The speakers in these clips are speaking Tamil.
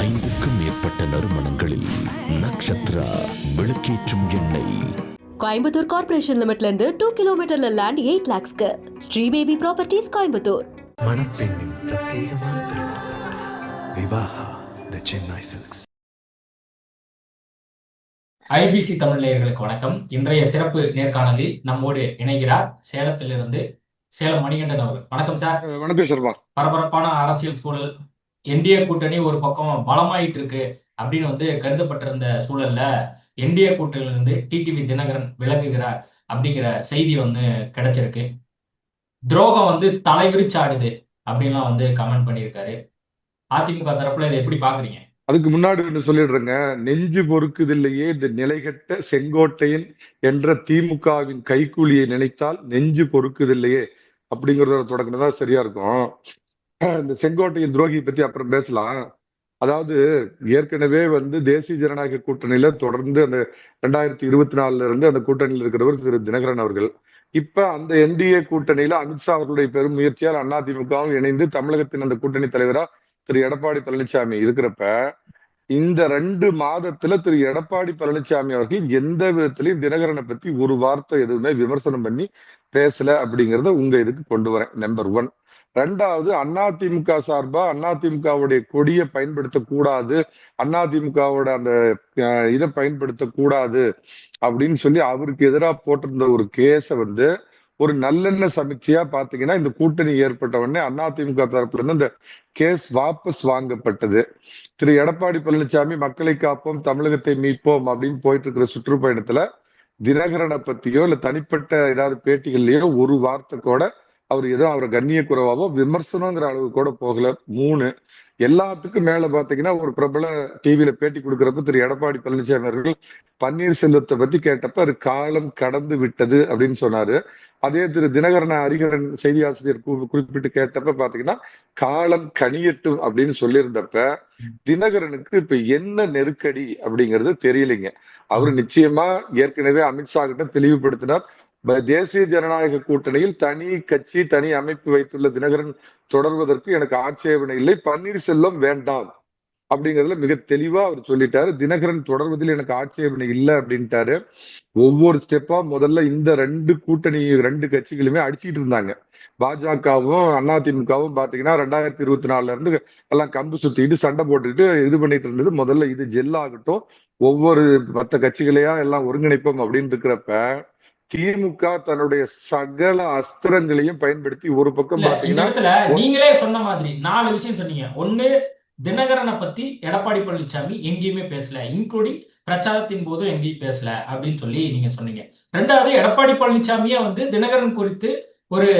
ஐந்துக்கும் மேற்பட்ட நறுமணங்களில் நக்ஷத்ரா விளக்கேற்றும் எண்ணெய். கோயம்புத்தூர் கார்ப்பரேஷன் லிமிட்ல இருந்து டூ கிலோமீட்டர்ல லேண்ட் எயிட் லேக்ஸ்க்கு ஸ்ரீ பேபி ப்ராப்பர்ட்டிஸ் கோயம்புத்தூர். மணப்பெண்ணின் பிரத்யேகமான Vivaha the Chennai silks IBC Tamil நேயர்களுக்கு வணக்கம். இன்றைய சிறப்பு நேர்காணலில் நம்மோடு இணைகிறார் சேலத்திலிருந்து சேலம் மணிகண்டன் அவர்கள். வணக்கம் சார். வணக்கம் சர்மா பரபரப்பான அரசியல் சூழல் என்டிஏ கூட்டணி ஒரு பக்கம் பலமாயிட்டு இருக்கு அப்படின்னு வந்து கருதப்பட்டிருந்த சூழல்ல என்டிஏ கூட்டணியிலிருந்து டிடிவி தினகரன் விலகுகிறார் அப்படிங்கிற செய்தி வந்து கிடைச்சிருக்கு. துரோகம் வந்து தலைவிரிச்சாடுது அப்படின்லாம் வந்து கமெண்ட் பண்ணியிருக்காரு. அதிமுக தரப்புல இதை எப்படி பாக்குறீங்க? அதுக்கு முன்னாடி ஒன்று சொல்லிடுறேங்க. நெஞ்சு பொறுக்குதில்லையே இந்த நிலைகட்ட செங்கோட்டையன் என்ற திமுகவின் கைக்கூலியை நினைத்தால் நெஞ்சு பொறுக்குதில்லையே அப்படிங்கறதோட தொடங்கினதா சரியா இருக்கும். இந்த செங்கோட்டையின் துரோகி பத்தி அப்புறம் பேசலாம். அதாவது ஏற்கனவே வந்து தேசிய ஜனநாயக கூட்டணியில தொடர்ந்து அந்த ரெண்டாயிரத்தி இருபத்தி நாலுல இருந்து அந்த கூட்டணியில் இருக்கிறவர் திரு தினகரன் அவர்கள். இப்ப அந்த என்டிஏ கூட்டணியில அமித்ஷா அவர்களுடைய பெரும் முயற்சியால் அதிமுகவும் இணைந்து தமிழகத்தின் அந்த கூட்டணி தலைவரா திரு எடப்பாடி பழனிசாமி இருக்கிறப்ப இந்த ரெண்டு மாதத்துல திரு எடப்பாடி பழனிசாமி அவர்கள் எந்த விதத்திலையும் தினகரனை பத்தி ஒரு வார்த்தை எதுவுமே விமர்சனம் பண்ணி பேசல அப்படிங்கறத உங்க இதுக்கு கொண்டு வரேன். நம்பர் ஒன் ரெண்டாவது அதிமுக சார்பா அதிமுகவுடைய கொடியை பயன்படுத்தக்கூடாது அதிமுகவோட அந்த இதை பயன்படுத்தக்கூடாது அப்படின்னு சொல்லி அவருக்கு எதிராக போட்டிருந்த ஒரு கேஸை வந்து ஒரு நல்லெண்ண சமீட்சையா பாத்தீங்கன்னா இந்த கூட்டணி ஏற்பட்ட உடனே அதிமுக தரப்புல இருந்து இந்த கேஸ் வாபஸ் வாங்கப்பட்டது. திரு. எடப்பாடி பழனிசாமி மக்களை காப்போம் தமிழகத்தை மீட்போம் அப்படின்னு போயிட்டு இருக்கிற சுற்றுப்பயணத்துல தினகரனை பத்தியோ இல்ல தனிப்பட்ட ஏதாவது பேட்டிகள்லயோ ஒரு வார்த்தை கூட அவர் ஏதோ அவரை கண்ணிய குறைவாவோ விமர்சனங்கிற அளவு கூட போகல. மூணு எல்லாத்துக்கும் மேல பாத்தீங்கன்னா ஒரு பிரபல டிவியில பேட்டி கொடுக்கறப்ப திரு. எடப்பாடி பழனிசாமி அவர்கள் பன்னீர்செல்வத்தை பத்தி கேட்டப்ப அது காலம் கடந்து விட்டது அப்படின்னு சொன்னாரு. அதே திரு. தினகரன் ஹரிகரன் செய்தி ஆசிரியர் குறிப்பிட்டு கேட்டப்ப பாத்தீங்கன்னா காலம் கனியட்டும் அப்படின்னு சொல்லியிருந்தப்ப தினகரனுக்கு இப்ப என்ன நெருக்கடி அப்படிங்கிறது தெரியலைங்க. அவரு நிச்சயமா ஏற்கனவே அமித்ஷா கிட்ட தெளிவுபடுத்தினார். தேசிய ஜனநாயக கூட்டணியில் தனி கட்சி தனி அமைப்பு வைத்துள்ள தினகரன் தொடர்வதற்கு எனக்கு ஆட்சேபனை இல்லை. பன்னீர்செல்வம் வேண்டாம் அப்படிங்கிறதுல மிக தெளிவா அவர் சொல்லிட்டாரு. தினகரன் தொடர்வதில் எனக்கு ஆட்சேபனை இல்லை அப்படின்ட்டாரு. ஒவ்வொரு ஸ்டெப்பா முதல்ல இந்த ரெண்டு கூட்டணி ரெண்டு கட்சிகளுமே அடிச்சிட்டு இருந்தாங்க. பாஜகவும் அதிமுகவும் பாத்தீங்கன்னா ரெண்டாயிரத்தி இருபத்தி நாலுல இருந்து எல்லாம் கம்பு சுத்திட்டு சண்டை போட்டுக்கிட்டு இது பண்ணிட்டு இருந்தது. முதல்ல இது ஜெல் ஆகட்டும். ஒவ்வொரு மத்த கட்சிகளையா எல்லாம் ஒருங்கிணைப்போம் அப்படின்னு இருக்கிறப்ப திமுக தன்னுடைய சகல அஸ்திரங்களையும் பயன்படுத்தி ஒரு பக்கம் பாத்தீங்கன்னா இடத்துல நீங்களே சொன்ன மாதிரி நாலு விஷயம் சொன்னீங்க. ஒண்ணு தினகரனை பத்தி எடப்பாடி பழனிசாமி எங்கேயுமே பேசல. இன்க்ளூடிங் பிரச்சாரத்தின் போதும் எங்கேயும் பேசல அப்படின்னு சொல்லி நீங்க சொன்னீங்க. ரெண்டாவது எடப்பாடி பழனிசாமியே வந்து தினகரன் குறித்து ஒரு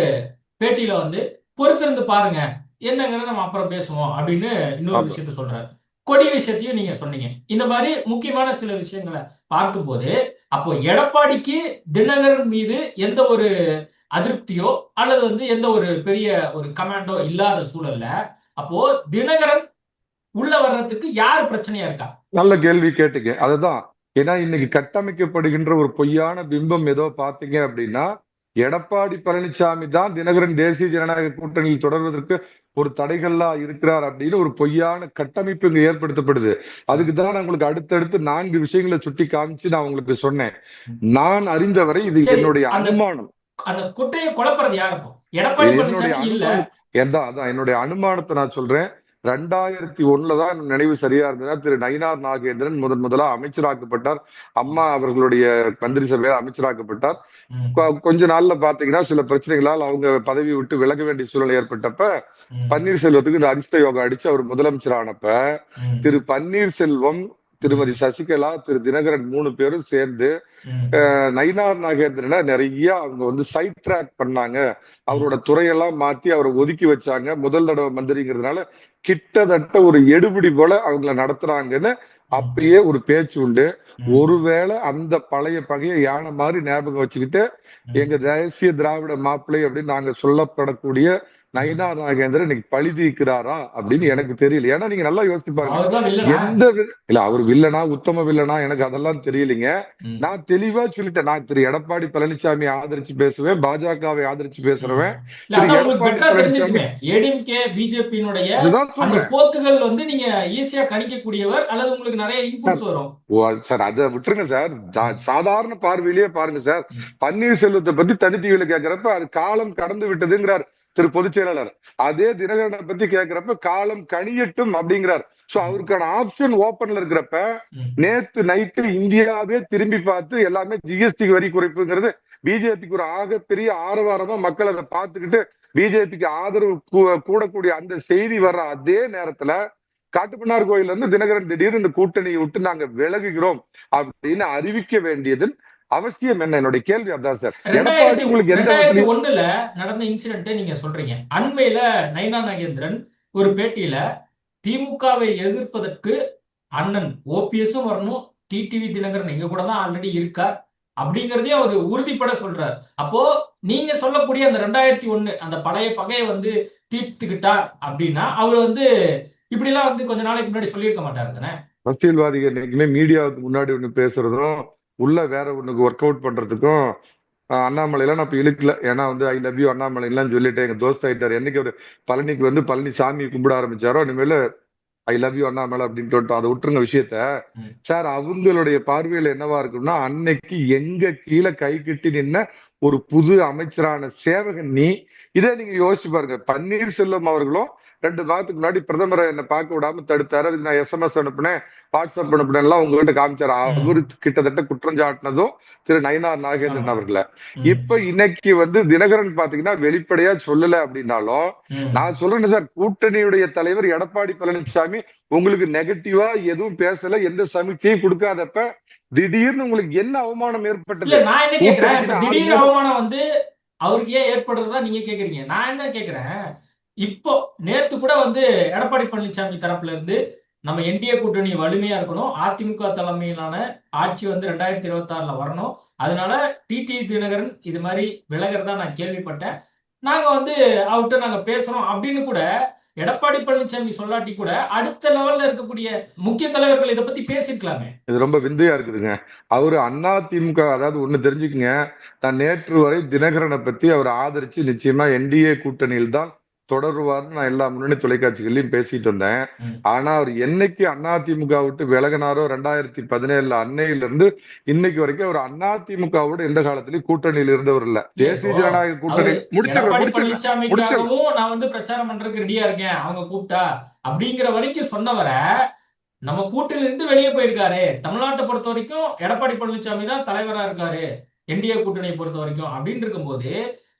பேட்டியில வந்து பொறுத்திருந்து பாருங்க. என்னங்கிறத நம்ம அப்புறம் பேசுவோம் அப்படின்னு இன்னொரு. விஷயத்த சொல்றாரு. கொடி விஷயத்தையும் நீங்க சொன்னீங்க. இந்த மாதிரி முக்கியமான சில விஷயங்களை பார்க்கும்போது அப்போ எடப்பாடிக்கு தினகரன் மீது எந்த ஒரு அதிருப்தியோ அல்லது வந்து எந்த ஒரு பெரிய ஒரு கமாண்டோ இல்லாத சூழல்ல அப்போ தினகரன் உள்ள வர்றதுக்கு யார் பிரச்சனையா இருக்கா? நல்ல கேள்வி கேட்டுக்க அதுதான். ஏன்னா இன்னைக்கு கட்டமைக்கப்படுகின்ற ஒரு பொய்யான பிம்பம் ஏதோ பாத்தீங்க அப்படின்னா எடப்பாடி பழனிசாமி தான் தினகரன் தேசிய ஜனநாயக கூட்டணியில் தொடர்வதற்கு ஒரு தடைகள்லா இருக்கிறார் அப்படின்னு ஒரு பொய்யான கட்டமைப்பு இங்க ஏற்படுத்தப்படுது. அதுக்கு தான் நான் உங்களுக்கு அடுத்தடுத்து நான்கு விஷயங்களை சுட்டி காமிச்சு நான் உங்களுக்கு சொன்னேன். நான் அறிந்தவரை இது என்னுடைய அனுமானம். அந்த குட்டையை குழப்புறது யாரு அப்போ? எடப்பாடி என்னுடைய பழனிசாமி இல்ல. என்னுடைய அனுமானத்தை நான் சொல்றேன். ரெண்டாயிரத்தி ஒண்ணுல தான் நினைவு சரியா இருந்ததுன்னா திரு நயினார் நாகேந்திரன் முதன் முதலா அமைச்சராக்கப்பட்டார். அம்மா அவர்களுடைய மந்திரி சபையில அமைச்சராக்கப்பட்டார். கொஞ்ச நாள்ல பாத்தீங்கன்னா சில பிரச்சனைகளால் அவங்க பதவி விட்டு விலக வேண்டிய சூழ்நிலை ஏற்பட்டப்ப பன்னீர்செல்வத்துக்கு இந்த அதிர்ஷ்ட யோகம் அடிச்சு அவர் முதலமைச்சர் ஆனப்ப திரு பன்னீர்செல்வம் திருமதி சசிகலா திரு தினகரன் மூணு பேரும் சேர்ந்து நயினார் நாகேந்திரனை நிறைய அவங்க வந்து சைட் ட்ராக் பண்ணாங்க. அவரோட துறையெல்லாம் மாத்தி அவரை ஒதுக்கி வச்சாங்க. முதல் தடவை மந்திரிங்கிறதுனால கிட்டத்தட்ட ஒரு எடுபிடி போல அவங்கள நடத்துறாங்கன்னு அப்பயே ஒரு பேச்சு உண்டு. ஒருவேளை அந்த பழைய பகைய யானை மாதிரி ஞாபகம் வச்சுக்கிட்டு எங்க தேசிய திராவிட மாப்பிள்ளை அப்படின்னு நாங்க சொல்லப்படக்கூடிய நயினார் நாகேந்திரன் இன்னைக்கு பழி தீர்க்கிறாரா அப்படின்னு எனக்கு தெரியல. ஏன்னா நீங்க நல்லா யோசிச்சு பாருங்க. எந்த இல்ல அவர் வில்லனா உத்தம வில்லனா எனக்கு அதெல்லாம் தெரியலைங்க. நான் தெளிவா சொல்லிட்டேன். நான் திரு எடப்பாடி பழனிசாமி ஆதரிச்சு பேசுவேன் பாஜகவை ஆதரிச்சு பேசுறவன். போக்குகள் வந்து நீங்க ஈஸியா கணிக்கக்கூடியவர் அல்லது உங்களுக்கு நிறைய இன்புட்ஸ் வரும். சார் அதை விட்டுருங்க சார். சாதாரண பார்வையிலேயே பாருங்க சார். பன்னீர்செல்வத்தை பத்தி தனி டிவியில கேக்குறப்ப அது காலம் கடந்து விட்டதுங்கிறார். திரு பொதுச் செயலாளர் அதே தினகரனை பத்தி கேக்குறப்ப காலம் கனியட்டும் அப்படிங்கிறார் சோ அவருக்கான ஆப்ஷன் ஓபன்ல இருக்கிறப்ப. நேத்து நைட்டு இந்தியாவே திரும்பி பார்த்து எல்லாமே ஜிஎஸ்டி வரி குறைப்புங்கிறது பிஜேபிக்கு ஒரு ஆகப்பெரிய ஆரவாரமா மக்கள் அதை பார்த்துக்கிட்டு பிஜேபிக்கு ஆதரவு கூடக்கூடிய அந்த செய்தி வர்ற அதே நேரத்துல காட்டுமன்னார் கோயில்ல இருந்து தினகரன் திடீர்னு இந்த கூட்டணியை விட்டு நாங்க விலகுகிறோம் அப்படின்னு அறிவிக்க வேண்டியது அவசியம் என்ன? என்னுடைய கேள்வி அதான் சார். எடப்பாடி உங்களுக்கு எந்த ஒண்ணுல நடந்த இன்சிடென்ட்டை நீங்க சொல்றீங்க. அண்மையில நைனா நாகேந்திரன் ஒரு பேட்டியில திமுகவை எதிர்ப்பதற்கு அண்ணன் ஓபிஎஸும் வரணும் டிடிவி தினகரன் எங்க கூட தான் ஆல்ரெடி இருக்கார் அப்படிங்கறதையும் அவர் உறுதிப்பட சொல்றார். அப்போ நீங்க சொல்லக்கூடிய அந்த ரெண்டாயிரத்தி ஒண்ணு அந்த பழைய பகையை வந்து தீர்த்துக்கிட்டார் அப்படின்னா அவர் வந்து இப்படி எல்லாம் வந்து கொஞ்ச நாளைக்கு முன்னாடி சொல்லியிருக்க மாட்டாரு தானே? அரசியல்வாதிகள் மீடியாவுக்கு முன்னாடி ஒண்ணு பேசுறதும் உள்ள வேற ஒண்ணுக்கு ஒர்க் அவுட் பண்றதுக்கும் அண்ணாமலையெல்லாம் நான் இப்ப இழுக்கல. ஏன்னா வந்து ஐ லவ் யூ அண்ணாமலை எல்லாம் சொல்லிட்டு எங்க தோஸ்த் ஆயிட்டாரு. என்னைக்கு அவர் பழனிக்கு வந்து பழனி சாமி கும்பிட ஆரம்பிச்சாரோ இனிமேல ஐ லவ் யூ அண்ணாமலை அப்படின்னு சொல்லிட்டு அதை விட்டுருங்க விஷயத்த. சார் அவங்களுடைய பார்வையில என்னவா இருக்கும்னா அன்னைக்கு எங்க கீழே கை கட்டி நின்ன ஒரு புது அமைச்சரான சேவகன் நீ இதை நீங்க யோசிச்சு பாருங்க. பன்னீர்செல்வம் அவர்களும் ரெண்டு மாதத்துக்கு முன்னாடி பிரதமரை என்ன பார்க்க விடாம தடுத்தாரு. அதுக்கு நான் எஸ்எம்எஸ் அனுப்புனேன். வாட்ஸ்அப் அனுப்புனேன். எல்லாம் உங்ககிட்ட காமிச்சாரு. அவரு கிட்டத்தட்ட குற்றம் சாட்டினதும் திரு நயினார் நாகேந்திரன். அவர்களை. இப்ப இன்னைக்கு வந்து தினகரன் பாத்தீங்கன்னா வெளிப்படையா சொல்லல அப்படின்னாலும். நான் சொல்றேன் சார். கூட்டணியுடைய தலைவர் எடப்பாடி பழனிசாமி உங்களுக்கு நெகட்டிவா எதுவும் பேசல. எந்த சமீட்சையும் கொடுக்காதப்ப திடீர்னு உங்களுக்கு என்ன அவமானம் ஏற்பட்டது? அவமானம் வந்து அவருக்கு ஏன் ஏற்படுறதா நீங்க கேக்குறீங்க. நான் என்ன கேக்குறேன்? இப்போ நேத்து கூட வந்து எடப்பாடி பழனிசாமி தரப்புல இருந்து நம்ம என்டிஏ கூட்டணி வலிமையா இருக்கணும். அதிமுக தலைமையிலான ஆட்சி வந்து ரெண்டாயிரத்தி இருபத்தி ஆறுல வரணும். அதனால டிடி தினகரன் இது மாதிரி விலகிறதா நான் கேள்விப்பட்டேன். நாங்க வந்து அவர்கிட்ட நாங்க பேசுறோம் அப்படின்னு கூட எடப்பாடி பழனிசாமி சொல்லாட்டி கூட அடுத்த லெவல்ல இருக்கக்கூடிய முக்கிய தலைவர்கள் இதை பத்தி பேசிருக்கலாமே இது ரொம்ப விந்தையா இருக்குதுங்க. அவரு அண்ணா திமுக அதாவது ஒண்ணு தெரிஞ்சுக்குங்க. நான் நேற்று வரை தினகரனை பத்தி அவர் ஆதரிச்சு நிச்சயமா என்டிஏ கூட்டணியில் தான் தொடருவார்னு நான் எல்லா முன்னணி தொலைக்காட்சிகள்லயும் பேசிட்டு வந்தேன் ம். ஆனா அவர் என்னைக்கு அதிமுக விட்டு விலகினாரோ ரெண்டாயிரத்தி பதினேழுல அன்னையில இருந்து இன்னைக்கு வரைக்கும் அவர் அதிமுகவோட எந்த காலத்திலயும் கூட்டணியில் இருந்தவர் இல்ல. தேசிய ஜனநாயக கூட்டணி. பழனிசாமிக்காகவும் நான் வந்து பிரச்சாரம் பண்றதுக்கு ரெடியா இருக்கேன். அவங்க கூப்பிட்டா. அப்படிங்கிற வரைக்கும் சொன்னவரை நம்ம கூட்டில இருந்து வெளியே போயிருக்காரு. தமிழ்நாட்டை பொறுத்த வரைக்கும் எடப்பாடி பழனிசாமி தான் தலைவரா இருக்காரு. என்டிஏ கூட்டணியை பொறுத்த வரைக்கும். அப்படின்னு இருக்கும்போது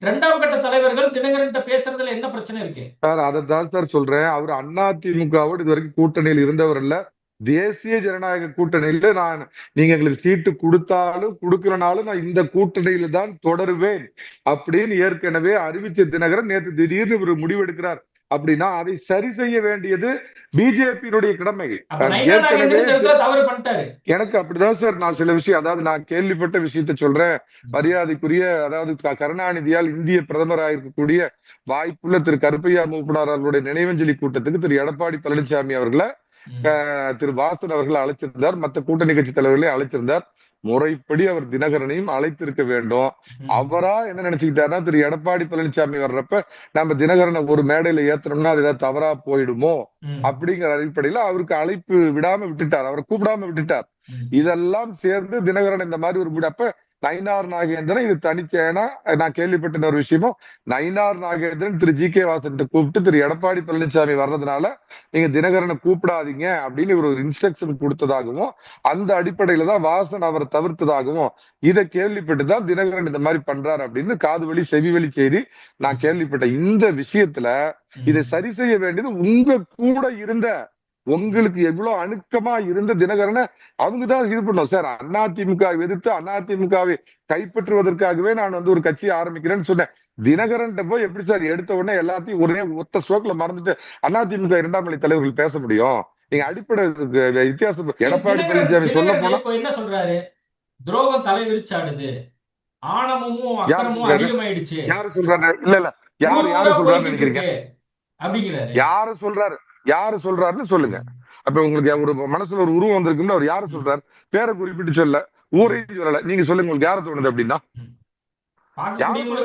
ரெண்டாம் கட்ட தலைவர்கள் தினகரன் பேசுறதுல என்ன பிரச்சனை இருக்கு? சார் அதை சார் சொல்றேன். அவர் அதிமுகவோடு இது வரைக்கும் கூட்டணியில் இருந்தவர் இல்ல. தேசிய ஜனநாயக கூட்டணியில நான் நீங்க எங்களுக்கு சீட்டு கொடுத்தாலும் கொடுக்கறனாலும் நான் இந்த கூட்டணியில தான் தொடருவேன் அப்படின்னு ஏற்கனவே அறிவிச்ச தினகரன் நேற்று திடீர்னு ஒரு முடிவெடுக்கிறார். அப்படின்னா அதை சரி செய்ய வேண்டியது பிஜேபியினுடைய கடமை எனக்கு அப்படிதான் சார் நான் சில விஷயம் அதாவது நான் கேள்விப்பட்ட விஷயத்த சொல்றேன். மரியாதைக்குரிய அதாவது கருணாநிதியால் இந்திய பிரதமராக இருக்கக்கூடிய வாய்ப்புள்ள திரு கருப்பையா மூப்பனார் அவர்களுடைய நினைவஞ்சலி கூட்டத்துக்கு திரு எடப்பாடி பழனிசாமி அவர்களை திரு வாசன் அவர்கள் அழைச்சிருந்தார். மத்த கூட்டணி கட்சி தலைவர்களையும் அழைச்சிருந்தார். முறைப்படி அவர் தினகரனையும் அழைத்திருக்க வேண்டும். அவரா என்ன நினைச்சுக்கிட்டாருன்னா திரு எடப்பாடி பழனிசாமி வர்றப்ப நம்ம தினகரனை ஒரு மேடையில ஏத்துனோம்னா அது ஏதாவது தவறா போயிடுமோ. அப்படிங்கிற அடிப்படையில அவருக்கு அழைப்பு விடாம விட்டுட்டார் அவரை கூப்பிடாம விட்டுட்டார். இதெல்லாம் சேர்ந்து தினகரன் இந்த மாதிரி ஒரு அப்ப நயினார் நாகேந்திரன் இது தனிச்சேனா நான் கேள்விப்பட்ட ஒரு விஷயமும் நயினார் நாகேந்திரன் திரு ஜி கே வாசன் கூப்பிட்டு திரு எடப்பாடி பழனிசாமி வர்றதுனால நீங்க தினகரனை கூப்பிடாதீங்க அப்படின்னு இவர் ஒரு இன்ஸ்ட்ரக்ஷன் கொடுத்ததாகவும் அந்த அடிப்படையில தான் வாசன் அவரை தவிர்த்ததாகவும் இதை கேள்விப்பட்டு தான் தினகரன் இந்த மாதிரி பண்றாரு அப்படின்னு காது வழி செவி வழி செய்தி நான் கேள்விப்பட்டேன். இந்த விஷயத்துல இதை சரி செய்ய வேண்டியது உங்க கூட இருந்த உங்களுக்கு எவ்வளவு அணுக்கமா இருந்த தினகரனை அவங்க தான் இது பண்ணோம் சார் அதிமுக எதிர்த்து அதிமுகவை கைப்பற்றுவதற்காகவே நான் வந்து ஒரு கட்சி ஆரம்பிக்கிறேன்னு சொன்னேன். தினகரன் போய் எப்படி சார் எடுத்த உடனே எல்லாத்தையும் ஒரே ஒத்த ஸ்ட்ரோக்ல மறந்துட்டு அதிமுக இரண்டாம் நிலை தலைவர்கள் பேச முடியும்? நீங்க அடிப்படை வித்தியாசம். எடப்பாடி பழனிசாமி சொல்ல போனா என்ன சொல்றாரு? துரோகம் தலை விரிச்சாடுது. ஆணவமும் அக்கிரமும் சொல்றாரு? அதிகமாயிடுச்சு. யாரு சொல்றாங்க இல்ல இல்ல. யாரு யாரு சொல்றாருன்னு போய்கிட்டு நினைக்கிறீங்க? அப்படிங்கிறாரு. யாரு சொல்றாரு? யாரு சொல்றாருன்னு சொல்லுங்க. அப்ப உங்களுக்கு ஒரு மனசுல ஒரு உருவம் வந்திருக்கும்னு அவர் யாரு சொல்றாரு? பேரை குறிப்பிட்டு சொல்ல ஊரையும் சொல்லல. நீங்க சொல்லுங்க உங்களுக்கு யார தோணுது அப்படின்னா?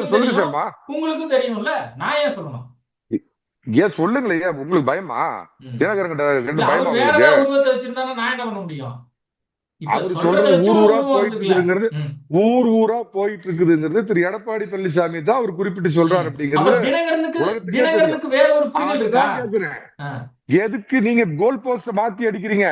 சொல்லுங்க சார்மா உங்களுக்கும் தெரியும்ல. நான் ஏன் சொல்லணும்? ஏன் சொல்லுங்களேன். உங்களுக்கு பயமா. தினகரன் பயமா உங்களுக்கு? ஊர் ஊரா போயிட்டு இருக்குதுங்கிறது திரு எடப்பாடி பழனிசாமி தான் அவர் குறிப்பிட்டு சொல்றாரு அப்ப அப்படிங்கிறது. எதுக்கு நீங்க கோல் போஸ்ட் மாத்தி அடிக்கிறீங்க?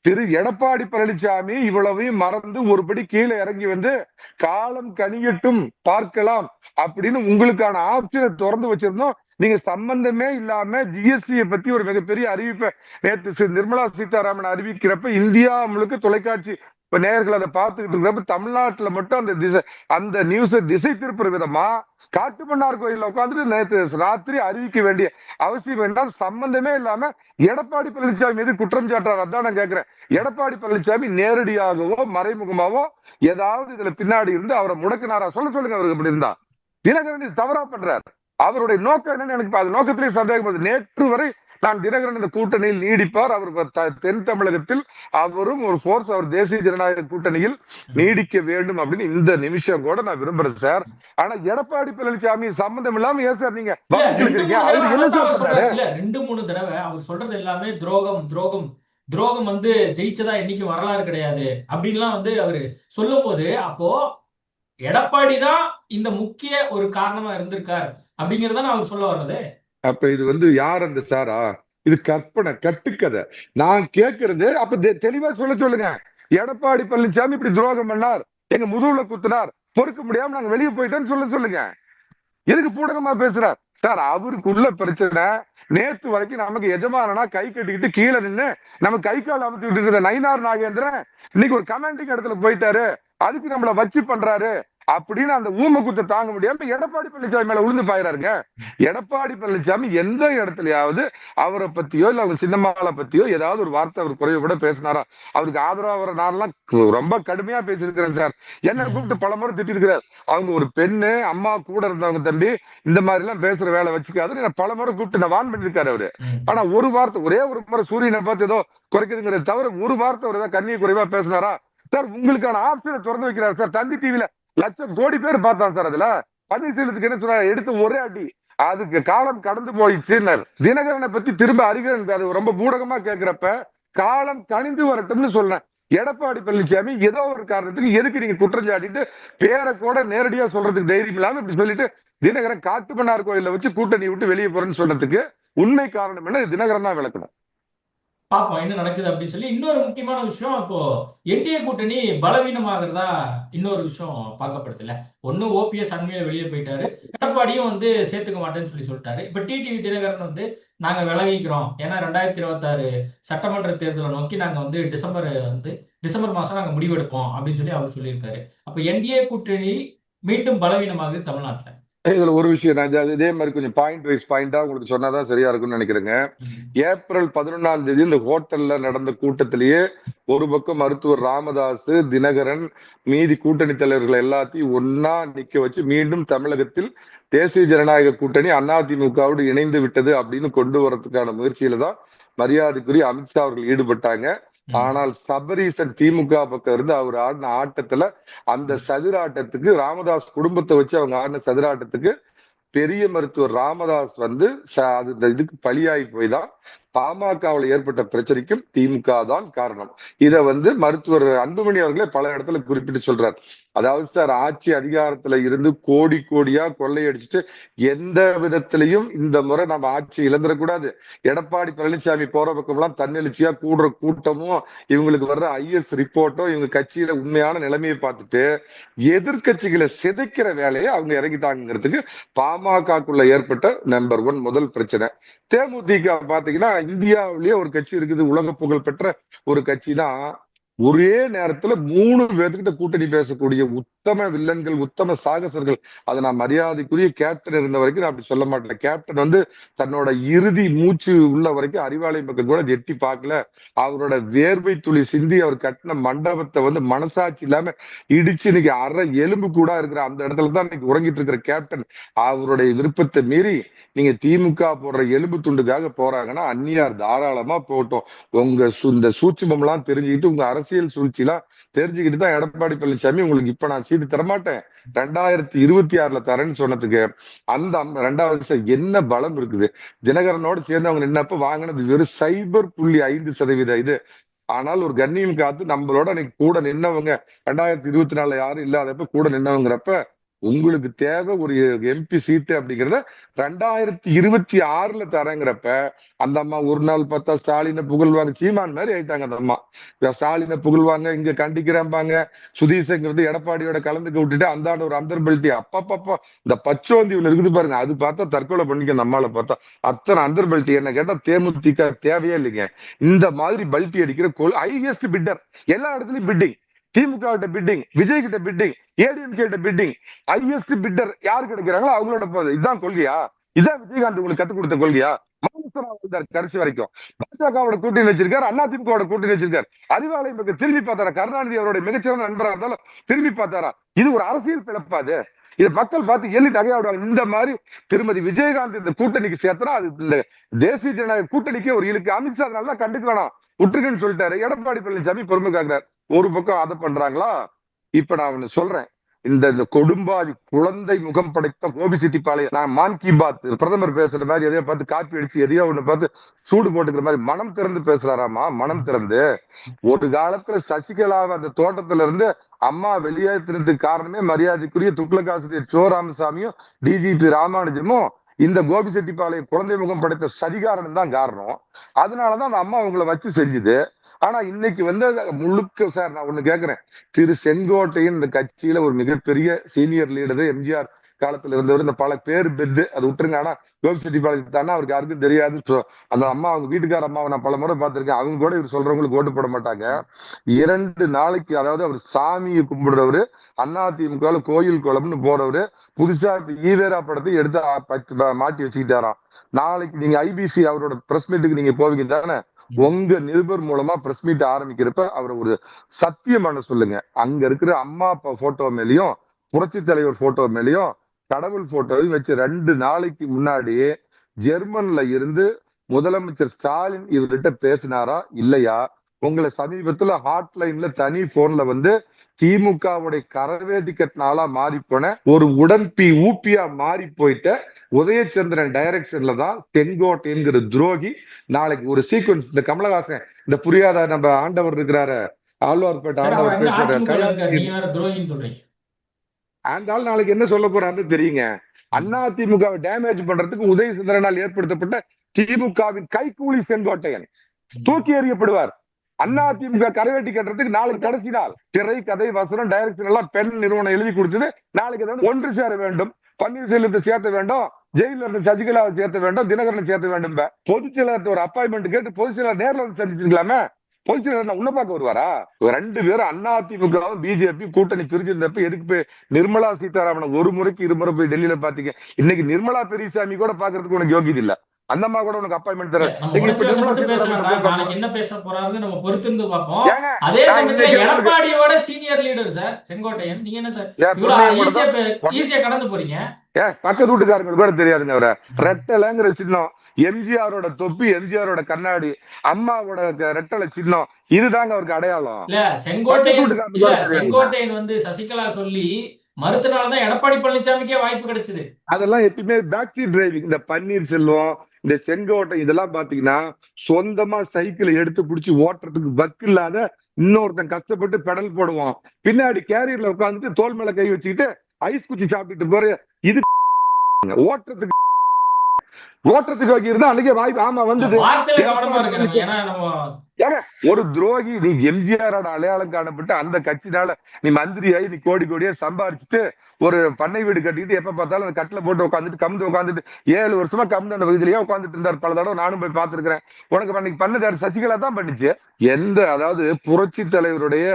திரு எடப்பாடி பழனிசாமி இவ்வளவையும் மறந்து ஒருபடி கீழே இறங்கி வந்து காலம் கனியட்டும் பார்க்கலாம் அப்படின்னு உங்களுக்கான ஆப்ஷனை திறந்து வச்சிருந்தோம். நீங்க சம்பந்தமே இல்லாம ஜிஎஸ்டியை பத்தி ஒரு மிகப்பெரிய அறிவிப்பை நேத்து ஸ்ரீ நிர்மலா சீதாராமன் அறிவிக்கிறப்ப இந்தியா முழுக்க தொலைக்காட்சி இப்ப நேயர்கள் அதை பார்த்துக்கிட்டு இருக்கிறப்ப தமிழ்நாட்டுல மட்டும் அந்த திசை அந்த நியூஸை திசை திருப்புற விதமா காட்டுமன்னார் கோயில உட்காந்துட்டு நேத்து ராத்திரி அறிவிக்க வேண்டிய அவசியம் என்றால் சம்பந்தமே இல்லாம எடப்பாடி பழனிசாமி மீது குற்றம் சாட்டார் அதான் நான் கேக்குறேன். எடப்பாடி பழனிசாமி நேரடியாகவோ மறைமுகமாவோ ஏதாவது இதுல பின்னாடி இருந்து அவரை முடக்கினாரா? சொல்ல சொல்லுங்க அவருக்கு அப்படி இருந்தா. தினகரன் தவறா பண்றாரு. அவருடைய நோக்கம் என்னன்னு எனக்கு அது நோக்கத்திலே சந்தேகம். நேற்று வரை நான் தினகரன் இந்த கூட்டணியில் நீடிப்பார் அவர் தென் தமிழகத்தில் அவரும் ஒரு போர்ஸ் அவர் தேசிய ஜனநாயக கூட்டணியில் நீடிக்க வேண்டும் அப்படின்னு இந்த நிமிஷம் கூட நான் விரும்புறேன் சார் ஆனா எடப்பாடி பழனிசாமி சம்பந்தம் இல்லாம ஏன் சார் நீங்க ரெண்டு மூணு? தடவை அவர் சொல்றது எல்லாமே துரோகம் துரோகம் துரோகம் வந்து ஜெயிச்சதா இன்னைக்கு வரலாறு கிடையாது அப்படின்லாம் வந்து அவரு சொல்லும் போது அப்போ எடப்பாடி தான் இந்த முக்கிய ஒரு காரணமா இருந்திருக்கார் அப்படிங்கறத அவர் சொல்ல வர்றது. அப்ப இது வந்து யார் அந்த சாரா? இது கற்பனை கட்டுக்கதை. நான் கேட்கறது அப்ப தெ- தெளிவா சொல்ல சொல்லுங்க. எடப்பாடி பழனிசாமி இப்படி துரோகம் பண்ணார். எங்க முதுகுல குத்துனார். பொறுக்க முடியாம நாங்க வெளியே போயிட்டோம்னு சொல்ல சொல்லுங்க. எதுக்கு பூடகமா பேசுறார்? சார் அவருக்குள்ள பிரச்சனை நேத்து வரைக்கும் நமக்கு எஜமானனா கை கட்டிக்கிட்டு கீழே நின்னு நம்ம கை கால் அமுத்திட்டு இருக்கிற நயினார் நாகேந்திரன் இன்னைக்கு ஒரு கமெண்டிங் இடத்துல போயிட்டாரு. அதுக்கு நம்மள வச்சு பண்றாரு. அப்படின்னு அந்த ஊம குத்த தாங்க முடியாம எடப்பாடி பழனிசாமி மேல உளுந்து பாயிறாருங்க. எடப்பாடி பழனிசாமி எந்த இடத்துலயாவது அவரை பத்தியோ இல்ல அவங்க சின்னம்மாளை பத்தியோ ஏதாவது ஒரு வார்த்தை அவர் குறைய விட பேசினாரா? அவருக்கு ஆதரவா வர நான்லாம் ரொம்ப கடுமையா பேசியிருக்கிறேன் சார். என்ன கூப்பிட்டு பல முறை திட்டிருக்கிறார். அவங்க ஒரு பெண்ணு அம்மா கூட இருந்தவங்க தம்பி இந்த மாதிரி எல்லாம் பேசுற வேலை வச்சுக்காது நான் பல முறை கூப்பிட்டு நான் வான் பண்ணிருக்காரு அவரு. ஆனா ஒரு வார்த்தை ஒரே ஒரு முறை சூரியனை பார்த்து ஏதோ குறைக்குதுங்கிறத தவிர ஒரு வார்த்தை அவர் ஏதாவது கண்ணிய குறைவா பேசினாரா? சார் உங்களுக்கான ஆப்ஷனை திறந்து வைக்கிறார் சார். தந்தி டிவில லட்சம் கோடி பேர் பார்த்தான் சார் அதுல. பன்னீர்செல்வத்துக்கு என்ன சொன்னார்? எடுத்து ஒரே அடி. அதுக்கு காலம் கடந்து போயிடுச்சுன்னார். தினகரனை பத்தி திரும்ப அறிகிறேன் அது ரொம்ப பூடகமா கேட்கிறப்ப காலம் கணிந்து வரட்டும்னு சொல்றேன் எடப்பாடி பழனிசாமி ஏதோ ஒரு காரணத்துக்கு எதுக்கு நீங்க குற்றம் சாட்டிட்டு பேரை கூட நேரடியா சொல்றதுக்கு தைரியம் இல்லாம இப்படி சொல்லிட்டு தினகரன் காட்டுமன்னார் கோயில்ல வச்சு கூட்டணி விட்டு வெளியே போறேன்னு சொன்னதுக்கு உண்மை காரணம் என்ன? தினகரன் தான் விளக்கணும். பார்ப்போம் என்ன நடக்குது அப்படின்னு சொல்லி இன்னொரு முக்கியமான விஷயம் இப்போ என்டிஏ கூட்டணி பலவீனமாகிறதா இன்னொரு விஷயம் பார்க்கப்படுது இல்ல ஓபிஎஸ் அண்மையில வெளியே போயிட்டாரு. எடப்பாடியும் வந்து சேர்த்துக்க மாட்டேன்னு சொல்லி சொல்லிட்டாரு. இப்ப டிடிவி தினகரன் வந்து நாங்க விலகிக்கிறோம். ஏன்னா ரெண்டாயிரத்தி இருபத்தாறு சட்டமன்ற தேர்தலை நோக்கி நாங்க வந்து டிசம்பர் வந்து டிசம்பர் மாசம் நாங்க முடிவெடுப்போம் அப்படின்னு சொல்லி அவர் சொல்லியிருக்காரு. அப்ப என்டிஏ கூட்டணி மீண்டும் பலவீனமாகுது தமிழ்நாட்டுல. இதுல ஒரு விஷயம் நான் இது- மாதிரி கொஞ்சம் பாயிண்ட் வைஸ் பாயிண்டா உங்களுக்கு சொன்னாதான் சரியா இருக்கும்னு நினைக்கிறேங்க. ஏப்ரல் பதினொன்னாம் தேதி இந்த ஹோட்டல்ல நடந்த கூட்டத்திலேயே ஒரு பக்கம் மருத்துவர் ராமதாஸ் தினகரன் மீதி கூட்டணி தலைவர்கள் எல்லாத்தையும் ஒன்னா நிக்க வச்சு மீண்டும் தமிழகத்தில் தேசிய ஜனநாயக கூட்டணி அதிமுகவோடு இணைந்து விட்டது அப்படின்னு கொண்டு வரதுக்கான முயற்சியில தான் மரியாதைக்குரிய அமித்ஷா அவர்கள் ஈடுபட்டாங்க. ஆனால் சபரீசன் திமுக பக்கம் இருந்து அவர் ஆடின ஆட்டத்துல அந்த சதுராட்டத்துக்கு ராமதாஸ் குடும்பத்தை வச்சு அவங்க ஆடின சதுராட்டத்துக்கு பெரிய மருத்துவர் ராமதாஸ் வந்து அது இதுக்கு பலியாகி போய் தான் பாமகவில் ஏற்பட்ட பிரச்சனைக்கும் திமுக தான் காரணம். இத வந்து மருத்துவர் அன்புமணி அவர்களே பல இடத்துல குறிப்பிட்டு சொல்றார். அதாவது சார் ஆட்சி அதிகாரத்துல இருந்து கோடி கோடியா கொள்ளையடிச்சிட்டு எந்த விதத்திலையும் இந்த முறை நம்ம ஆட்சி இழந்துடக்கூடாது. எடப்பாடி பழனிசாமி போற பக்கம்லாம் தன்னெழுச்சியா கூடுற கூட்டமும் இவங்களுக்கு வர்ற ஐஎஸ் ரிப்போர்ட்டும் இவங்க கட்சியில உண்மையான நிலைமையை பார்த்துட்டு எதிர்கட்சிகளை சிதைக்கிற வேலையை அவங்க இறங்கிட்டாங்கிறதுக்கு பாமகக்குள்ள ஏற்பட்ட நம்பர் ஒன் முதல் பிரச்சனை. தேமுதிக பாத்தீங்கன்னா இந்தியாவிலேயே ஒரு கட்சி இருக்குது உலக புகழ் பெற்ற ஒரு கட்சி தான் ஒரே நேரத்துல மூணு பேர்த்துக்கிட்ட கூட்டணி பேசக்கூடிய உத்தம வில்லன்கள் உத்தம சாகசர்கள். அதை நான் மரியாதைக்குரிய கேப்டன் இருந்த வரைக்கும் நான் அப்படி சொல்ல மாட்டேன். கேப்டன் வந்து தன்னோட இறுதி மூச்சு உள்ள வரைக்கும் அறிவாலயம் பக்கம் கூட எட்டி பார்க்கல. அவரோட வேர்வை துளி சிந்தி அவர் கட்டின மண்டபத்தை வந்து மனசாட்சி இல்லாம இடிச்சு இன்னைக்கு அரை எலும்பு கூட இருக்கிற அந்த இடத்துல தான் இன்னைக்கு உறங்கிட்டு இருக்கிற கேப்டன். அவருடைய விருப்பத்தை மீறி நீங்க திமுக போடுற எலும்பு துண்டுக்காக போறாங்கன்னா அந்நியார் தாராளமா போட்டோம். உங்க இந்த சூட்சமம்லாம் எல்லாம் தெரிஞ்சுக்கிட்டு உங்க அரசியல் சூழ்ச்சி எல்லாம் தெரிஞ்சுக்கிட்டு தான் எடப்பாடி பழனிசாமி உங்களுக்கு இப்ப நான் சீட்டு தரமாட்டேன். ரெண்டாயிரத்தி இருபத்தி ஆறுல தரேன்னு சொன்னதுக்கு அந்த ரெண்டாவது என்ன பலம் இருக்குது? தினகரனோட சேர்ந்து அவங்க நின்னப்ப வாங்கினது வெறும் சைபர் புள்ளி ஐந்து சதவீத இது. ஆனால் ஒரு கண்ணியம் காத்து நம்மளோட அன்னைக்கு கூட நின்னவங்க ரெண்டாயிரத்தி இருபத்தி நாலுல யாரும் இல்லாதப்ப கூட நின்னவங்கிறப்ப உங்களுக்கு தேவை ஒரு எம்பி சீட்டு அப்படிங்கறத ரெண்டாயிரத்தி இருபத்தி ஆறுல தரேங்கிறப்ப அந்த அம்மா ஒரு நாள் பார்த்தா ஸ்டாலினை புகழ்வாங்க. சீமான் மாதிரி ஆயிட்டாங்க அந்த அம்மா. ஸ்டாலினை புகழ்வாங்க இங்க கண்டிக்கிறேன்பாங்க சுதீசங்கிறது எடப்பாடியோட கலந்துக்க விட்டுட்டு அந்தாண்ட ஒரு அந்தர் அப்பப்பப்போ அப்பப்பப்பா இந்த பச்சோந்தி ஒண்ணு இருக்குது பாருங்க. அது பார்த்தா தற்கொலை பண்ணிக்க நம்மால பார்த்தா. அத்தனை அந்தர்பல்ட்டி என்ன கேட்டா தேமுதிக தேவையே இல்லைங்க. இந்த மாதிரி பல்ட்டி அடிக்கிற கொள் ஹையஸ்ட் பிட்டர் எல்லா இடத்துலயும் பிட்டிங் திமுக கிட்ட பிட்டிங் விஜய் கிட்ட பிட்டிங் ஏடிஎம்கே கிட்ட பிட்டிங் ஹையஸ்ட் பிட்டர் யார் கிடைக்கிறாங்களோ அவங்களோட இதுதான் கொள்கையா? இதான் விஜயகாந்த் உங்களுக்கு கத்துக் கொடுத்த கொள்கையா? கடைசி வரைக்கும். பாஜகவோட கூட்டணி வச்சிருக்காரு அதிமுகவோட கூட்டணி வச்சிருக்காரு. அறிவாலயம் திரும்பி பார்த்தாரா? கருணாநிதி அவருடைய மிகச்சிறந்த நண்பரா இருந்தாலும் திரும்பி பார்த்தாரா? இது ஒரு அரசியல் பிளப்பா அது. இது மக்கள் பார்த்து எள்ளி நகையாடுவாங்க இந்த மாதிரி திருமதி விஜயகாந்த் இந்த கூட்டணிக்கு சேர்த்தனா அது இந்த தேசிய ஜனநாயக கூட்டணிக்கே ஒரு இழுக்கு. அமித்ஷா நல்லா கண்டுக்க வேணாம் விட்டுருக்குன்னு சொல்லிட்டாரு. எடப்பாடி பழனிசாமி பொறுமை காக்குறாரு. ஒரு பக்கம் அதை பண்றாங்களா? இப்ப நான் ஒண்ணு சொல்றேன். இந்த இந்த கொடும்பாதி குழந்தை முகம் படைத்த கோபிச்செட்டிப்பாளையம் நான் மான் கி பாத் பிரதமர் பேசுற மாதிரி எதையோ பார்த்து காப்பி அடிச்சு எதையோ ஒண்ணு பார்த்து சூடு போட்டுக்கிற மாதிரி மனம் திறந்து பேசுறாராமா? மனம் திறந்து. ஒரு காலத்துல சசிகலாவை அந்த தோட்டத்துல இருந்து அம்மா வெளியேற்றினதுக்கு காரணமே மரியாதைக்குரிய துக்ளக் ஆசிரியர் சோ ராமசாமியும் டிஜிபி ராமானுஜமும் இந்த கோபிச்செட்டிப்பாளையம் குழந்தை முகம் படைத்த சதிகாரன் தான் காரணம். அதனாலதான் அந்த அம்மா அவங்கள வச்சு செஞ்சுது. ஆனா இன்னைக்கு வந்து முழுக்க சார் நான் ஒண்ணு கேக்குறேன். திரு செங்கோட்டையின் இந்த கட்சியில ஒரு மிகப்பெரிய சீனியர் லீடர் எம்ஜிஆர் காலத்துல இருந்தவர் இந்த பல பேர் பெத்து அது விட்டுருங்க. ஆனா கோபிச்செட்டிப்பாளையம் தானே அவருக்கு யாருக்கும் தெரியாது அந்த அம்மா அவங்க வீட்டுக்கார அம்மாவை நான் பல முறை பார்த்திருக்கேன். அவங்க கூட இவர் சொல்றவங்களுக்கு ஓட்டு போட மாட்டாங்க. இரண்டு நாளைக்கு அதாவது அவர் சாமியை கும்பிடுறவரு அதிமுக கோயில் குளம்னு போறவரு புதுசா ஈவேரா படத்தை எடுத்து மாட்டி வச்சுக்கிட்டாராம். நாளைக்கு நீங்க ஐபிசி அவரோட பிரஸ் மீட்டுக்கு நீங்க போவீங்க தானே? உங்க நிருபர் மூலமா பிரஸ் மீட் ஆரம்பிக்கிறப்ப அவர் ஒரு சத்தியம் பண்ண சொல்லுங்க. அங்க இருக்கிற அம்மா அப்பா போட்டோ மேலயும் புரட்சி தலைவர் போட்டோ மேலயும் கடவுள் போட்டோவையும் வச்சு ரெண்டு நாளைக்கு முன்னாடியே ஜெர்மன்ல இருந்து முதலமைச்சர் ஸ்டாலின் இவர்கிட்ட பேசினாரா? இல்லையா? உங்களை சமீபத்துல ஹாட்லைன்ல தனி போன்ல வந்து திமுகவுடைய கரவே டிக்கெட் நாளா மாறி போன ஒரு உடன்பி ஊப்பியா மாறி போயிட்ட உதயச்சந்திரன் டைரக்ஷன்ல தான் செங்கோட்டைங்கிற துரோகி நாளைக்கு ஒரு சீக்வன்ஸ் இந்த கமலஹாசன் இந்த புரியாத நம்ம ஆண்டவர் இருக்கிறாரு ஆழ்வார்பேட்டை ஆண்டவர் எங்க பேசுற அதிமுக ல இருக்காரு கலாநிதி நீங்க வேற துரோகின்னு சொல்றீங்க? அந்த ஆள் நாளைக்கு என்ன சொல்ல போறாருன்னு தெரியுங்க. அண்ணா திமுக டேமேஜ் பண்றதுக்கு உதயசந்திரனால் ஏற்படுத்தப்பட்ட திமுகவின் கைகூலி செங்கோட்டையன் தூக்கி எறியப்படுவார். அண்ணா திமுக கரைவேட்டி கட்டுறதுக்கு நாளைக்கு கடைசி நாள். திரை கதை வசனம் டைரக்ஷன் எல்லாம் பெண் நிறுவனம் எழுதி கொடுத்தது. நாளைக்கு அதை வந்து ஒன்று சேர வேண்டும். பன்னீர்செல்வத்தை சேர்த்த வேண்டும். ஜெயில இருந்து சசிகலாவை சேர்த்த வேண்டும். தினகரனை சேர்த்த வேண்டும். பொதுச் செயலாளர்ட்ட ஒரு அப்பாயின்மெண்ட் கேட்டு பொதுச் செயலாளர் நேரில் வந்து சந்திச்சிருக்கலாமே? பொதுச் செயலாளர் உன்ன பார்க்க வருவாரா? ரெண்டு பேரும் அண்ணா திமுகவும் பிஜேபி கூட்டணி பிரிஞ்சிருந்தப்ப எதுக்கு போய் நிர்மலா சீதாராமனை ஒரு முறைக்கு இருமுறை போய் டெல்லியில பாத்தீங்க? இன்னைக்கு நிர்மலா பெரியசாமி கூட பாக்குறதுக்கு உனக்கு யோகியது இல்ல. அந்த அம்மா கூட உனக்கு அப்பாயின்மெண்ட் தர நம்ம நீங்க இப்ப உணர்ச்சி நிர்மலா மட்டும் பேச சீதாராமனை வேண்டாம் போய் நாளைக்கு என்ன பேச போறாருன்னு நம்ம பொறுத்திருந்து பார்ப்போம். அதே சமயத்துல எடப்பாடியோட சீனியர் லீடர் சார் செங்கோட்டையன் நீங்க என்ன சார்? ஈஸியா தான்? கடந்து போறீங்க. பக்கத்து வீட்டுக்காரங்களுக்கு கூட தெரியாதுங்க அவரை. ரெட்டலைங்கிற சின்னம். எம்ஜிஆரோட தொப்பி எம்ஜிஆரோட கண்ணாடி அம்மாவோட ரெட்டலை சின்னம். இதுதாங்க அவருக்கு அடையாளம். இல்ல செங்கோட்டையன். செங்கோட்டையன் வந்து சசிகலா சொல்லி மறுத்தனாலதான் எடப்பாடி பழனிசாமிக்கே வாய்ப்பு கிடைச்சது. அதெல்லாம் எப்பயுமே பேக் சீட் டிரைவிங் இந்த பன்னீர்செல்வம் இந்த செங்கோட்டை இதெல்லாம் பாத்தீங்கன்னா சொந்தமா சைக்கிளை எடுத்து பிடிச்சி ஓட்டுறதுக்கு பக்கு இல்லாத இன்னொருத்தன் கஷ்டப்பட்டு பெடல் போடுவான். பின்னாடி கேரியர்ல உட்காந்துட்டு தோல் மேல கை வச்சுக்கிட்டு ஐஸ் குச்சி சாப்பிட்டுட்டு போற இது ஓட்டுறதுக்கு ஓட்டத்துக்கு துரோகி இருந்தா அன்னைக்கே வாய்ப்பு ஆமா வந்தது. நம்ம ஒரு துரோகி நீ எம்ஜிஆரோட அடையாளம் காணப்பட்டு அந்த கட்சினால நீ மந்திரியாகி நீ கோடி கோடியா சம்பாரிச்சுட்டு ஒரு பண்ணை வீடு கட்டிட்டு எப்ப பார்த்தாலும் அந்த கட்டில போட்டு உட்காந்துட்டு கமுந்து உட்காந்துட்டு ஏழு வருஷமா கமுந்து அந்த பகுதியிலேயே உட்காந்துட்டு இருந்தார். பல தடவை நானும் போய் பார்த்துருக்கிறேன். உனக்கு அன்னைக்கு பண்ணது சசிகலா தான் பண்ணிச்சு. எந்த அதாவது புரட்சி தலைவருடைய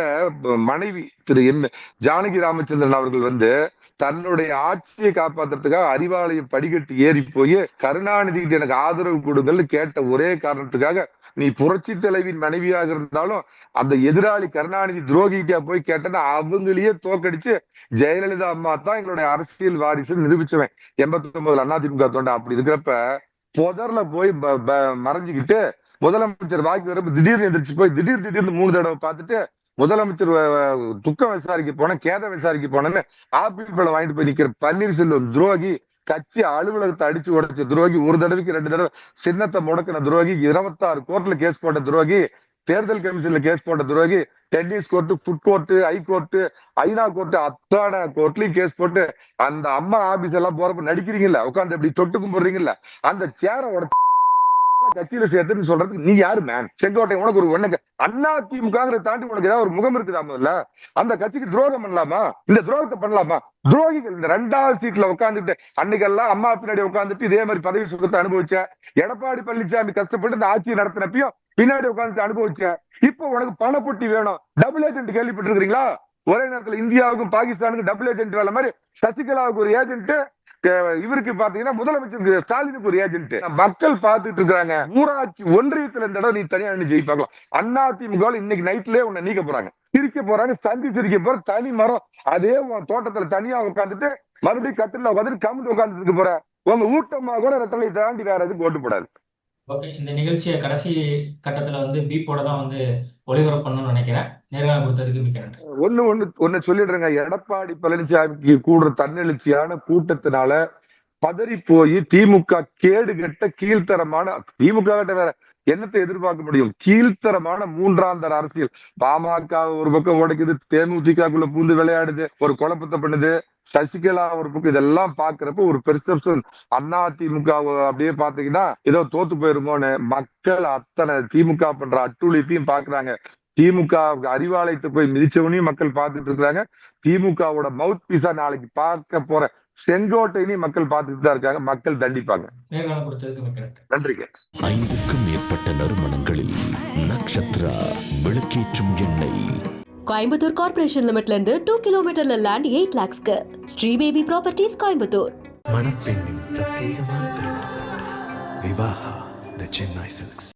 மனைவி திரு எம். ஜானகி ராமச்சந்திரன் அவர்கள் வந்து தன்னுடைய ஆட்சியை காப்பாத்துறதுக்காக அறிவாலயம் படிக்கட்டு ஏறி போய் கருணாநிதி எனக்கு ஆதரவு கொடுங்கள்னு கேட்ட ஒரே காரணத்துக்காக நீ புரட்சி தலைவின் மனைவியாக இருந்தாலும் அந்த எதிராளி கருணாநிதி துரோகிட்டா போய் கேட்டனா அவங்களையே தோக்கடிச்சு ஜெயலலிதா அம்மா தான் எங்களுடைய அரசியல் வாரிசு நிரூபிச்சவன். எண்பத்தி ஒன்பதுல அதிமுக தொண்டை அப்படி இருக்கிறப்ப புதர்ல போய் மறைஞ்சுக்கிட்டு முதலமைச்சர் வாக்கி வரப்ப திடீர்னு எந்திரிச்சு போய் திடீர் திடீர்னு மூணு தடவை பார்த்துட்டு முதலமைச்சர் துக்கம் விசாரிக்க போனேன் கேத விசாரிக்க போனேன்னு ஆப்பிள் பழம் வாங்கிட்டு போய் நிக்கிற பன்னீர்செல்வம் துரோகி கட்சி அலுவலகத்தை அடிச்சு உடைச்ச துரோகி ஒரு தடவைக்கு ரெண்டு தடவை சின்னத்தை முடக்கின துரோகி இருபத்தாறு கோர்ட்ல கேஸ் போட்ட துரோகி தேர்தல் கமிஷன்ல கேஸ் போட்ட துரோகி tennis court food court high court ஐநா கோர்ட்டு அத்தான கோர்ட்லயும் கேஸ் போட்டு அந்த அம்மா ஆபீஸ் எல்லாம் போறப்ப நடிக்கிறீங்கல்ல உட்காந்து இப்படி தொட்டு கும்பிடுறீங்கல்ல அந்த சேரை உடச்சு கட்சியில சேர்த்துன்னு சொல்றதுக்கு நீ யாரு மேன் செங்கோட்டை உனக்கு ஒரு உனக்கு அண்ணா திமுகங்கிற தாண்டி உனக்கு ஏதாவது ஒரு முகம் இருக்குதா முதல்ல? அந்த கட்சிக்கு துரோகம் பண்ணலாமா? இந்த துரோகத்தை பண்ணலாமா? துரோகிகள் இந்த ரெண்டாவது சீட்ல உட்காந்துட்டு அன்னைக்கெல்லாம் அம்மா பின்னாடி உட்காந்துட்டு இதே மாதிரி பதவி சுகத்தை அனுபவிச்ச எடப்பாடி பழனிசாமி கஷ்டப்பட்டு இந்த ஆட்சியை நடத்தினப்பையும் பின்னாடி உட்காந்துட்டு அனுபவிச்ச இப்போ உனக்கு பணப்பொட்டி வேணும். டபுள் ஏஜென்ட் கேள்விப்பட்டிருக்கீங்களா ஒரே நேரத்துல இந்தியாவுக்கும் பாகிஸ்தானுக்கும் டபுள் ஏஜென்ட் வேலை மாதிரி சசிகலாவுக்கு ஒரு ஏஜென்ட் இவருக்கு பாத்தீங்கன்னா முதலமைச்சருக்கு ஸ்டாலினுக்கு ஒரு ஏஜென்ட் மக்கள் பார்த்துட்டு இருக்காங்க ஊராட்சி ஒன்றியத்துல இந்த தடவை நீ தனியா நின்று ஜெயிப்பாக்கலாம் அண்ணா திமுக இன்னைக்கு நைட்லயே உன்னை நீக்க போறாங்க. சிரிக்க போறாங்க சந்தி சிரிக்க போற தனி மரம். அதே உன் தோட்டத்துல தனியா உட்காந்துட்டு மறுபடியும் கட்டில உட்காந்துட்டு கமுந்து உட்காந்துட்டு போற. உங்க ஊட்டமா கூட ரெட்டலை தாண்டி வேற எதுவும் ஓட்டு போடாது. ஓகே இந்த நிகழ்ச்சியை கடைசி கட்டத்துல வந்து பீப்போட தான் வந்து ஒளிபரப்பணும்னு நினைக்கிறேன். நேர்காணல் கொடுத்ததுக்கு மிக்க நன்றி. ஒண்ணு ஒண்ணு ஒண்ணு சொல்லிடுறேங்க. எடப்பாடி பழனிசாமிக்கு கூடுற தன்னெழுச்சியான கூட்டத்தினால பதறி போய் திமுக கேடு கட்ட கீழ்த்தரமான திமுக கிட்ட வேற என்னத்தை எதிர்பார்க்க முடியும்? கீழ்த்தரமான மூன்றாம் தர அரசியல். பாமக ஒரு பக்கம் உடைக்குது தேமுதிகக்குள்ள பூந்து விளையாடுது ஒரு குழப்பத்தை பண்ணுது. சசிகலா ஒரு பக்கம் இதெல்லாம் பாக்குறப்ப ஒரு பெர்செப்ஷன் அண்ணா திமுக அப்படியே பாத்தீங்கன்னா ஏதோ தோத்து போயிருமோன்னு மக்கள் அத்தனை திமுக பண்ற அட்டூழியத்தையும் பாக்குறாங்க திமுக அறிவாலயத்தை போய் மிதிச்சவனையும் மக்கள் பார்த்துட்டு இருக்கிறாங்க. திமுகவோட மவுத் பீஸா நாளைக்கு பார்க்க போற செங்கோட்டையினையும் மக்கள் பார்த்துட்டு தான் இருக்காங்க. மக்கள் தண்டிப்பாங்க. நன்றிங்க. ஐந்துக்கும் மேற்பட்ட நறுமணங்களில் நக்ஷத்ரா விளக்கேற்றும் எண்ணெய். கோயம்புத்தூர் கார்ப்பரேஷன் லிமிட்ல இருந்து டூ கிலோமீட்டர்ல லேண்ட் எயிட் லேக்ஸ்க்கு ஸ்ரீ பேபி ப்ராப்பர்ட்டிஸ் கோயம்புத்தூர். மணப்பெண்ணின் பிரத்யேகமான திருமணம் விவாஹா த சென்னை சில்க்ஸ்